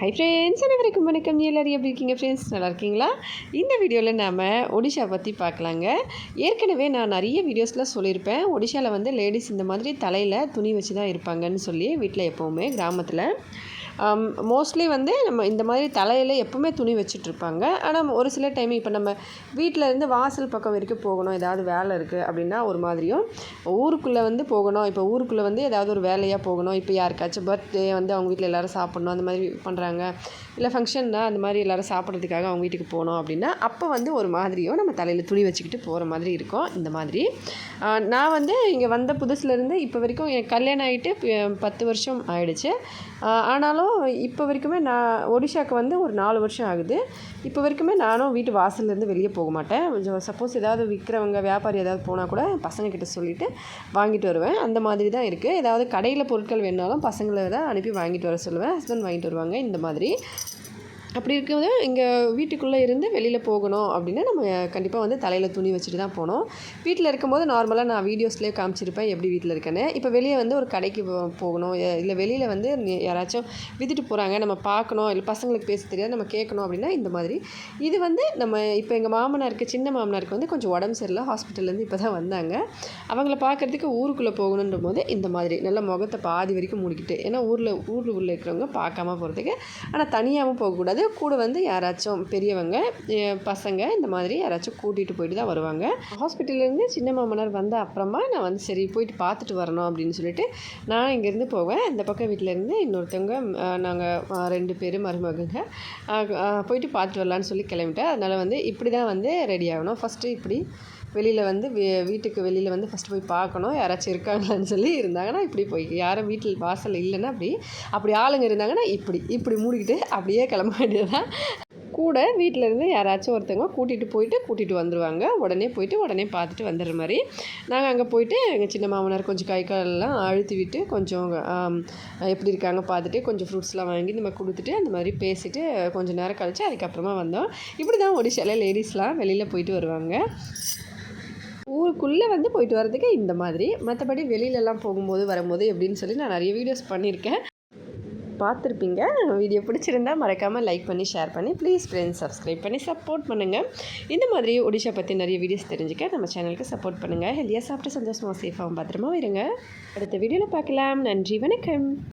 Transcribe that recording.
Hi friends அனைவருக்கும் வணக்கம். எல்லாரும் எப்படி இருக்கீங்க ஃப்ரெண்ட்ஸ் நல்லா இருக்கீங்களா? இந்த வீடியோவில் நாம் ஒடிஷா பற்றி பார்க்கலாங்க. ஏற்கனவே நான் நிறைய வீடியோஸில் சொல்லியிருப்பேன். ஒடிஷாவில் வந்து லேடிஸ் இந்த மாதிரி தலையில் துணி வச்சு தான் இருப்பாங்கன்னு சொல்லி வீட்டில் எப்போவுமே கிராமத்தில். Um, மோஸ்ட்லி வந்து நம்ம இந்த மாதிரி தலையில் எப்போவுமே துணி வச்சுட்ருப்பாங்க. ஆனால் ஒரு சில டைம் இப்போ நம்ம வீட்டில் இருந்து வாசல் பக்கம் வரைக்கும் போகணும். ஏதாவது வேலை இருக்குது அப்படின்னா ஒரு மாதிரியும். ஊருக்குள்ளே வந்து போகணும். இப்போ ஊருக்குள்ளே வந்து ஏதாவது ஒரு வேலையாக போகணும். இப்போ யாருக்காச்சும் பர்த்டே வந்து அவங்க வீட்டில் எல்லோரும் சாப்பிட்ணும். அந்த மாதிரி பண்ணுறாங்க இல்லை ஃபங்க்ஷன்னா அந்த மாதிரி எல்லோரும் சாப்பிட்றதுக்காக அவங்க வீட்டுக்கு போகணும் அப்படின்னா அப்போ வந்து ஒரு மாதிரியும் நம்ம தலையில் துணி வச்சுக்கிட்டு போகிற மாதிரி இருக்கும். இந்த மாதிரி. நான் வந்து இங்கே வந்த புதுசுலேருந்து இப்போ வரைக்கும் என் கல்யாணம் ஆகிட்டு பத்து வருஷம் ஆயிடுச்சு. ஆனாலும் இப்போ வரைக்குமே நான் ஒடிஷாவுக்கு வந்து ஒரு நாலு வருஷம் ஆகுது. இப்போ வரைக்குமே நானும் வீட்டு வாசல்லேருந்து வெளியே போக மாட்டேன். கொஞ்சம் சப்போஸ் ஏதாவது விற்கிறவங்க வியாபாரி ஏதாவது போனால் கூட பசங்கக்கிட்ட சொல்லிவிட்டு வாங்கிட்டு வருவேன். அந்த மாதிரி தான் இருக்குது ஏதாவது கடையில் பொருட்கள் வேணாலும் பசங்களை தான் அனுப்பி வாங்கிட்டு வர சொல்லுவேன். ஹஸ்பண்ட் வாங்கிட்டு வருவாங்க. இந்த மாதிரி. அப்படி இருக்கும்போது இங்கே வீட்டுக்குள்ளே இருந்து வெளியில் போகணும் அப்படின்னா நம்ம கண்டிப்பாக வந்து தலையில் துணி வச்சுட்டு தான் போனோம் வீட்டில் இருக்கும்போது நார்மலாக நான் வீடியோஸ்லேயே காமிச்சிருப்பேன் எப்படி வீட்டில் இருக்கேன்னு. இப்போ வெளியே வந்து ஒரு கடைக்கு போகணும். இல்லை வெளியில் வந்து யாராச்சும் வித்துட்டு போகிறாங்க நம்ம பார்க்கணும் இல்லை பசங்களுக்கு பேச தெரியாது நம்ம கேட்கணும் அப்படின்னா இந்த மாதிரி. இது வந்து நம்ம இப்போ எங்கள் மாமனாருக்கு சின்ன மாமனாருக்கு வந்து கொஞ்சம் உடம்பு சரியில்லை ஹாஸ்பிட்டல்லேருந்து இப்போ தான் வந்தாங்க. அவங்கள பார்க்குறதுக்கு ஊருக்குள்ளே போகணுன்ற போது இந்த மாதிரி நல்ல முகத்தை பாதி வரைக்கும் மூடிக்கிட்டு ஏன்னா ஊரில் ஊரில் உள்ள இருக்கிறவங்க பார்க்காம போகிறதுக்கு ஆனால் தனியாகவும் போகக்கூடாது. அது கூட வந்து யாராச்சும் பெரியவங்க பசங்க இந்த மாதிரி யாராச்சும் கூட்டிகிட்டு போயிட்டு தான் வருவாங்க. ஹாஸ்பிட்டல்லேருந்து சின்ன மாமனார் வந்த அப்புறமா நான் வந்து சரி போயிட்டு பார்த்துட்டு வரணும் அப்படின்னு சொல்லிட்டு நான் இங்கேருந்து போவேன். இந்த பக்கம் வீட்டிலேருந்து இன்னொருத்தவங்க நாங்கள் ரெண்டு பேர் மருமகங்க போயிட்டு பார்த்துட்டு வரலான்னு சொல்லி கிளம்பிட்டேன். அதனால் வந்து இப்படி தான் வந்து ரெடி ஆகணும். ஃபஸ்ட்டு இப்படி வெளியில் வந்து வீட்டுக்கு வெளியில் வந்து ஃபஸ்ட்டு போய் பார்க்கணும். யாராச்சும் இருக்காங்களான்னு சொல்லி இருந்தாங்கன்னா இப்படி போய் யாரும் வீட்டில் வாசல் இல்லைன்னா அப்படி அப்படி ஆளுங்க இருந்தாங்கன்னா இப்படி இப்படி மூடிக்கிட்டு அப்படியே கிளம்ப வேண்டியதுதான். கூட வீட்டில் இருந்து யாராச்சும் ஒருத்தவங்க கூட்டிகிட்டு போயிட்டு கூட்டிகிட்டு வந்துடுவாங்க உடனே போயிட்டு உடனே பார்த்துட்டு வந்துடுற மாதிரி. நாங்கள் அங்கே போயிட்டு எங்கள் சின்ன மாமனார் கொஞ்சம் கை காலெல்லாம் அழுத்தி விட்டு கொஞ்சம் எப்படி இருக்காங்க பார்த்துட்டு கொஞ்சம் ஃப்ரூட்ஸ்லாம் வாங்கி நம்ம கொடுத்துட்டு அந்த மாதிரி பேசிவிட்டு கொஞ்சம் நேரம் கழித்து அதுக்கப்புறமா வந்தோம். இப்படி தான் ஒடிஷாவில் லேடிஸ்லாம் வெளியில் போயிட்டு வருவாங்க. ஊருக்குள்ளே வந்து போயிட்டு வரதுக்கு இந்த மாதிரி. மற்றபடி வெளியிலலாம் போகும்போது வரும்போது எப்படின்னு சொல்லி நான் நிறைய வீடியோஸ் பண்ணியிருக்கேன். பார்த்துருப்பீங்க. வீடியோ பிடிச்சிருந்தா மறக்காமல் லைக் பண்ணி ஷேர் பண்ணி ப்ளீஸ் ஃப்ரெண்ட்ஸ் சப்ஸ்கிரைப் பண்ணி சப்போர்ட் பண்ணுங்கள் இந்த மாதிரி ஒடிஷா பற்றி நிறைய வீடியோஸ் தெரிஞ்சுக்க நம்ம சேனலுக்கு சப்போர்ட் பண்ணுங்கள் ஹெல்த்தியாக சாப்பிட்டு சந்தோஷமாக சேஃபாகவும் பத்திரமா இருங்க. அடுத்த வீடியோவில் பார்க்கலாம். நன்றி வணக்கம்.